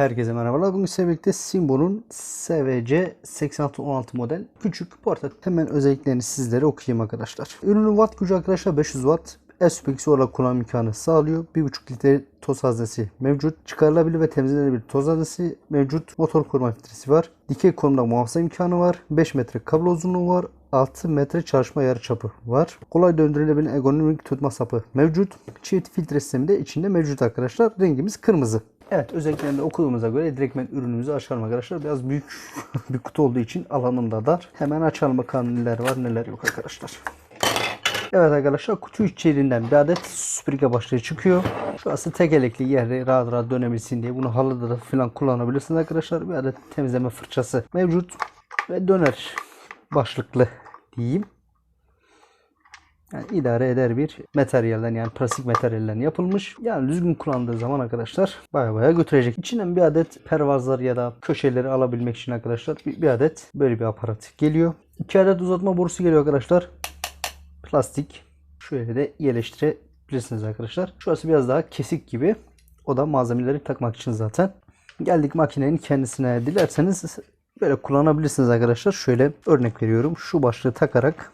Herkese merhabalar. Bugün size birlikte Simbo'nun SVC 8616 model küçük portatif hemen özelliklerini sizlere okuyayım arkadaşlar. Ürünün watt gücü arkadaşlar 500 watt. SPX olarak kullanım imkanı sağlıyor. 1.5 litre toz haznesi mevcut. Çıkarılabilir ve temizlenebilir toz haznesi mevcut. Motor koruma filtresi var. Dikey konumda muhafaza imkanı var. 5 metre kablo uzunluğu var. 6 metre çalışma yarıçapı var. Kolay döndürülebilen ergonomik tutma sapı mevcut. Çift filtre sistemi de içinde mevcut arkadaşlar. Rengimiz kırmızı. Evet özelliklerini de okuduğumuza göre direktmen ürünümüzü açalım arkadaşlar. Biraz büyük bir kutu olduğu için alanım da dar. Hemen açalım bakalım neler var neler yok arkadaşlar. Evet arkadaşlar kutu içeriğinden bir adet süpürge başlığı çıkıyor. Şurası tekerlekli yerde rahat rahat dönebilsin diye bunu halıda da falan kullanabilirsiniz arkadaşlar. Bir adet temizleme fırçası mevcut ve döner başlıklı diyeyim. Yani idare eder bir materyalden yani plastik materyalden yapılmış. Yani düzgün kullandığı zaman arkadaşlar baya baya götürecek. İçinden bir adet pervazlar ya da köşeleri alabilmek için arkadaşlar bir, bir adet böyle bir aparat geliyor. İki adet uzatma borusu geliyor arkadaşlar. Plastik. Şöyle de yerleştirebilirsiniz arkadaşlar. Şurası biraz daha kesik gibi. O da malzemeleri takmak için zaten. Geldik makinenin kendisine. Dilerseniz böyle kullanabilirsiniz arkadaşlar. Şöyle örnek veriyorum. Şu başlığı takarak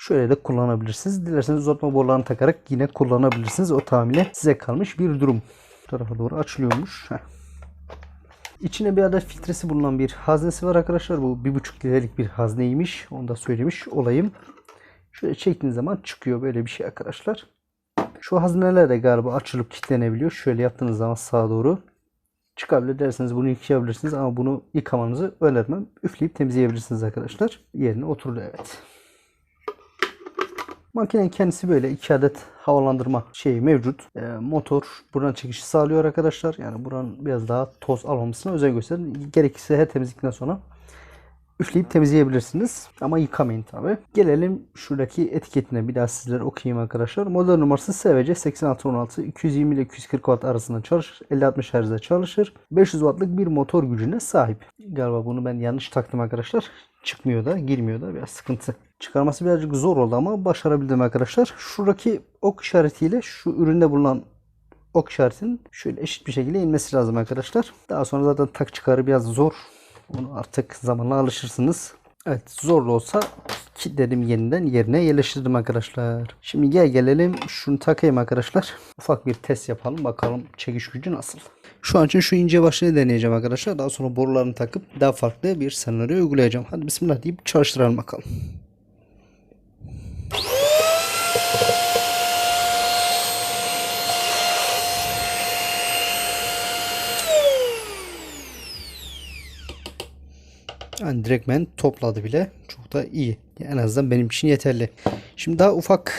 Şöyle de kullanabilirsiniz. Dilerseniz uzatma borularını takarak yine kullanabilirsiniz. O tamamıyla size kalmış bir durum. Bu tarafa doğru açılıyormuş. Heh. İçine bir adet filtresi bulunan bir haznesi var arkadaşlar. Bu 1,5 litrelik bir hazneymiş. Onu da söylemiş olayım. Şöyle çektiğiniz zaman çıkıyor böyle bir şey arkadaşlar. Şu hazneler de galiba açılıp kilitlenebiliyor. Şöyle yaptığınız zaman sağa doğru çıkabilir derseniz bunu yıkayabilirsiniz ama bunu yıkamanızı önermem. Üfleyip temizleyebilirsiniz arkadaşlar. Yerine oturdu evet. Makinenin kendisi böyle iki adet havalandırma şeyi mevcut. Ee, motor buradan çekişi sağlıyor arkadaşlar. Yani buranın biraz daha toz almamasına özen gösterin. Gerekirse her temizlikten sonra üfleyip temizleyebilirsiniz. Ama yıkamayın tabi. Gelelim şuradaki etiketine bir daha sizlere okuyayım arkadaşlar. Model numarası SVC 8616 220 ile 240 watt arasında çalışır. 50-60 Hz'de çalışır. 500 wattlık bir motor gücüne sahip. Galiba bunu ben yanlış taktım arkadaşlar. Çıkmıyor da girmiyor da biraz sıkıntı. Çıkarması birazcık zor oldu ama başarabildim arkadaşlar. Şuradaki ok işaretiyle şu üründe bulunan ok işaretinin şöyle eşit bir şekilde inmesi lazım arkadaşlar. Daha sonra zaten tak çıkarı biraz zor. Onu artık zamanla alışırsınız. Evet zor da olsa kilitledim yeniden yerine yerleştirdim arkadaşlar. Şimdi gel gelelim şunu takayım arkadaşlar. Ufak bir test yapalım bakalım çekiş gücü nasıl. Şu an için şu ince başlığı deneyeceğim arkadaşlar. Daha sonra borularını takıp daha farklı bir senaryo uygulayacağım. Hadi bismillah deyip çalıştıralım bakalım. Yani direktmen topladı bile. Çok da iyi. En azından benim için yeterli. Şimdi daha ufak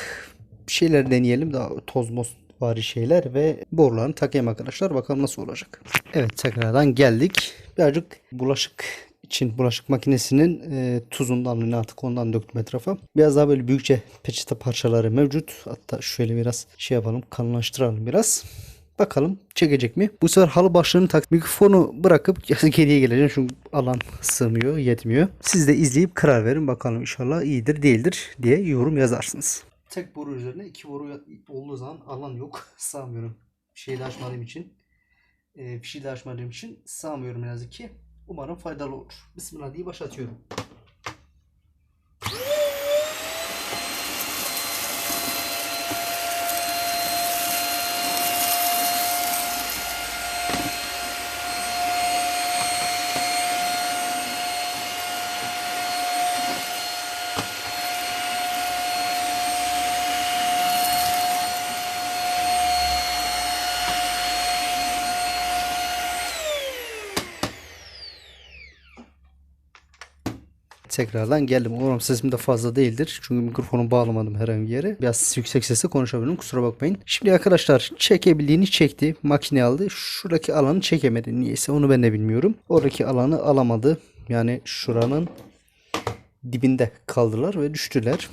şeyler deneyelim. Daha toz moz vari şeyler ve borularını takayım arkadaşlar. Bakalım nasıl olacak. Evet tekrardan geldik. Birazcık bulaşık için bulaşık makinesinin e, tuzundan ne artık ondan döktüm etrafa. Biraz daha böyle büyükçe peçete parçaları mevcut. Hatta şöyle biraz şey yapalım kalınlaştıralım biraz. Bakalım çekecek mi? Bu sefer halı başlığını tak. Mikrofonu bırakıp geriye geleceğim çünkü alan sığmıyor, yetmiyor. Siz de izleyip karar verin bakalım inşallah iyidir değildir diye yorum yazarsınız. Tek boru üzerine iki boru olduğu zaman alan yok. Sığmıyorum. Şeyi de açmadığım için. E, fişi de açmadığım için sığmıyorum ne yazık ki. Umarım faydalı olur. Bismillah diye başlatıyorum. Tekrardan geldim. Umarım sesim de fazla değildir. Çünkü mikrofonu bağlamadım herhangi bir yere. Biraz yüksek sesle konuşabilirim. Kusura bakmayın. Şimdi arkadaşlar çekebildiğini çekti. Makine aldı. Şuradaki alanı çekemedi. Niyeyse onu ben de bilmiyorum. Oradaki alanı alamadı. Yani şuranın dibinde kaldılar ve düştüler.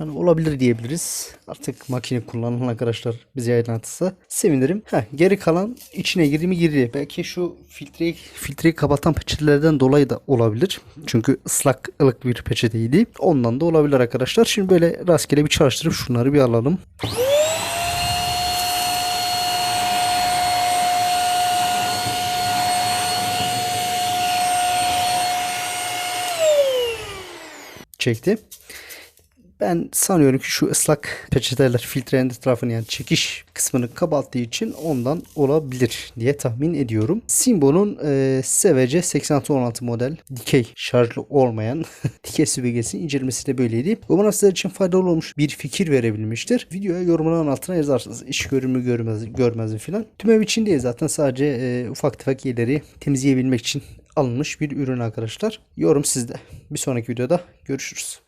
Yani olabilir diyebiliriz. Artık makine kullanan arkadaşlar bize aydınlatırsa sevinirim. Heh, geri kalan içine girdi mi girdi. Belki şu filtreyi, filtreyi kapatan peçetelerden dolayı da olabilir. Çünkü ıslak ılık bir peçeteydi. Ondan da olabilir arkadaşlar. Şimdi böyle rastgele bir çalıştırıp şunları bir alalım. çekti. Ben sanıyorum ki şu ıslak peçeteler filtrenin etrafını yani çekiş kısmını kapattığı için ondan olabilir diye tahmin ediyorum. Simbo'nun e, SVC 8616 model dikey şarjlı olmayan dikey süpürgesinin incelemesi de böyleydi. Umarım sizler için faydalı olmuş bir fikir verebilmiştir. Videoya yorumların altına yazarsınız. İş görür mü görmez, görmez mi filan. Tüm ev için değil zaten sadece e, ufak tefek yerleri temizleyebilmek için alınmış bir ürün arkadaşlar. Yorum sizde. Bir sonraki videoda görüşürüz.